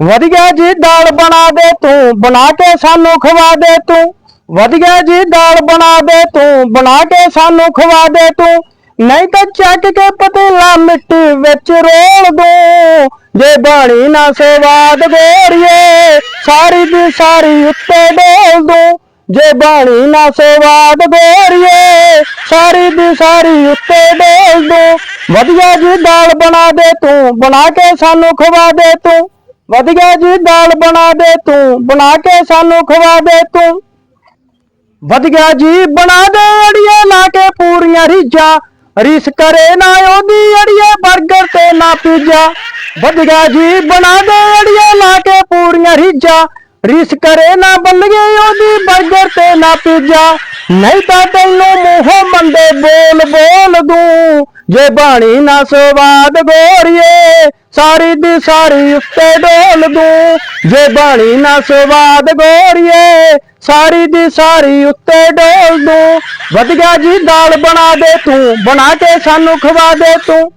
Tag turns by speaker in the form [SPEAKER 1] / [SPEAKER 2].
[SPEAKER 1] ਵਧੀਆ ਜੀ ਦਾਲ ਬਣਾ ਦੇ ਤੂੰ, ਬਣਾ ਕੇ ਸਾਨੂੰ ਖਵਾ ਦੇ ਤੂੰ। ਵਧੀਆ ਜੀ ਦਾਲ ਬਣਾ ਦੇ ਤੂੰ, ਬਣਾ ਕੇ ਸਾਨੂੰ ਖਵਾ ਦੇ ਤੂੰ। ਨਹੀਂ ਤਾਂ ਚੱਕ ਕੇ ਪਤੀਲਾ ਮਿੱਟੀ ਵਿੱਚ ਰੋਲ ਦੂੰ। ਜੇ ਬਾਣੀ ਨਾ ਸਵਾਦ ਗੋਰੀਏ, ਸਾਰੀ ਦੀ ਸਾਰੀ ਉੱਤੇ ਡੋਲ ਦੂੰ। ਜੇ ਬਾਣੀ ਨਾ ਸਵਾਦ ਗੋਰੀਏ, ਸਾਰੀ ਦੀ ਸਾਰੀ ਉੱਤੇ ਡੋਲ ਦੂੰ। ਵਧੀਆ ਜੀ ਦਾਲ ਬਣਾ ਦੇ ਤੂੰ, ਬਣਾ ਕੇ ਸਾਨੂੰ ਖਵਾ ਦੇ ਤੂੰ। ਵਧੀਆ ਜੀ, ਦਾਲ ਬਣਾ ਦੇ ਤੂੰ, ਬਣਾ ਕੇ ਸਾਨੂੰ ਖਵਾ ਦੇ ਤੂੰ। ਵਧੀਆ ਜੀ, ਬਣਾ ਦੇ ਅੜੀਏ, ਲਾ ਕੇ ਪੂਰੀਆਂ ਰੀਝਾਂ। ਰੀਸ ਕਰੇ ਨਾ ਉਹਦੀ ਅੜੀਏ 버ਗਰ ਤੇ ਨਾ ਪੀਜ਼ਾ। ਵਧੀਆ ਜੀ, ਬਣਾ ਦੇ ਅੜੀਏ, ਲਾ ਕੇ ਪੂਰੀਆਂ ਰੀਜਾ ਰਿਸ ਕਰੇ ਨਾ ਬੱਲੀਏ ਉਹਦੀ 버ਗਰ ਤੇ ਨਾ ਪੀਜ਼ਾ। ਨਹੀਂ ਤਾਂ ਤੈਨੂੰ ਮੂੰਹੋਂ ਮੰਦੇ ਬੋਲ ਬੋਲ ਦੂੰ ਜੇ ਬਾਣੀ ਨਾ ਸਵਾਦ ਗੋਰੀਏ, ਸਾਰੀ ਦੀ ਸਾਰੀ ਉੱਤੇ ਡੋਲ ਦੂੰ। ਜੇ ਬਾਣੀ ਨਾ ਸਵਾਦ ਗੋਰੀਏ, ਸਾਰੀ ਦੀ ਸਾਰੀ ਉੱਤੇ ਡੋਲ ਦੂੰ। ਵਧੀਆ ਜੀ ਦਾਲ ਬਣਾ ਦੇ ਤੂੰ, ਬਣਾ ਕੇ ਸਾਨੂੰ ਖਵਾ ਦੇ ਤੂੰ।